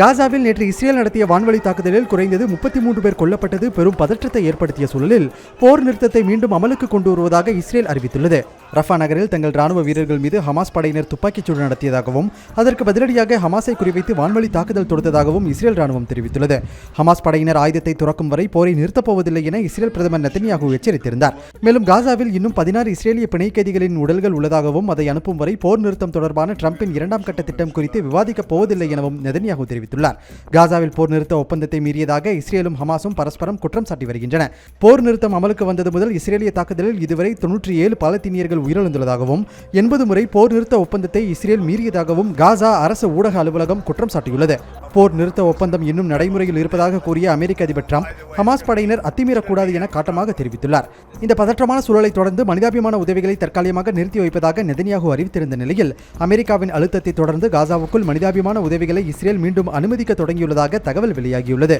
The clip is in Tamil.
காசாவில் நேற்று இஸ்ரேல் நடத்திய வான்வழி தாக்குதலில் குறைந்தது முப்பத்தி மூன்று பேர் கொல்லப்பட்டது. பெரும் பதற்றத்தை ஏற்படுத்திய சூழலில் போர் நிறுத்தத்தை மீண்டும் அமலுக்கு கொண்டு வருவதாக இஸ்ரேல் அறிவித்துள்ளது. ரஃபா நகரில் தங்கள் ராணுவ வீரர்கள் மீது ஹமாஸ் படையினர் துப்பாக்கிச்சூடு நடத்தியதாகவும் அதற்கு பதிலடியாக ஹமாஸை குறிவைத்து வான்வழி தாக்குதல் தொடுத்ததாகவும் இஸ்ரேல் ராணுவம் தெரிவித்துள்ளது. ஹமாஸ் படையினர் ஆயுதத்தை துறக்கும் வரை போரை நிறுத்தப் போவதில்லை என இஸ்ரேல் பிரதமர் நெத்தன்யாகு எச்சரித்திருந்தார். மேலும் காசாவில் இன்னும் பதினாறு இஸ்ரேலிய பிணை கைதிகளின் உடல்கள் உள்ளதாகவும் அதை அனுப்பும் வரை போர் நிறுத்தம் தொடர்பான ட்ரம்பின் இரண்டாம் கட்ட திட்டம் குறித்து விவாதிக்கப் போவதில்லை எனவும் நெதன்யாகு தெரிவித்துள்ளார். காசாவில் போர் நிறுத்த ஒப்பந்தத்தை மீறியதாக இஸ்ரேலும் ஹமாஸும் பரஸ்பரம் குற்றம் சாட்டி வருகின்றன. போர் நிறுத்தம் அமலுக்கு வந்தது முதல் இஸ்ரேலிய தாக்குதலில் இதுவரை தொன்னூற்றி ஏழு பாலத்தீனியர்கள் உயிரிழந்துள்ளதாகவும் எண்பது முறை போர் நிறுத்த ஒப்பந்தத்தை இஸ்ரேல் மீறியதாகவும் காசா அரசு ஊடக அலுவலகம் குற்றம் சாட்டியுள்ளது. போர் நிறுத்த ஒப்பந்தம் இன்னும் நடைமுறையில் இருப்பதாக கூறிய அமெரிக்க அதிபர் ட்ரம்ப் ஹமாஸ் படையினர் அத்துமீறக்கூடாது என காட்டமாக தெரிவித்துள்ளார். இந்த பதற்றமான சூழலை தொடர்ந்து மனிதாபிமான உதவிகளை தற்காலிகமாக நிறுத்தி வைப்பதாக நெதன்யாகு அறிவித்திருந்த நிலையில் அமெரிக்காவின் அழுத்தத்தை தொடர்ந்து காசாவுக்குள் மனிதாபிமான உதவிகளை இஸ்ரேல் மீண்டும் அனுமதிக்க தொடங்கியுள்ளதாக தகவல் வெளியாகியுள்ளது.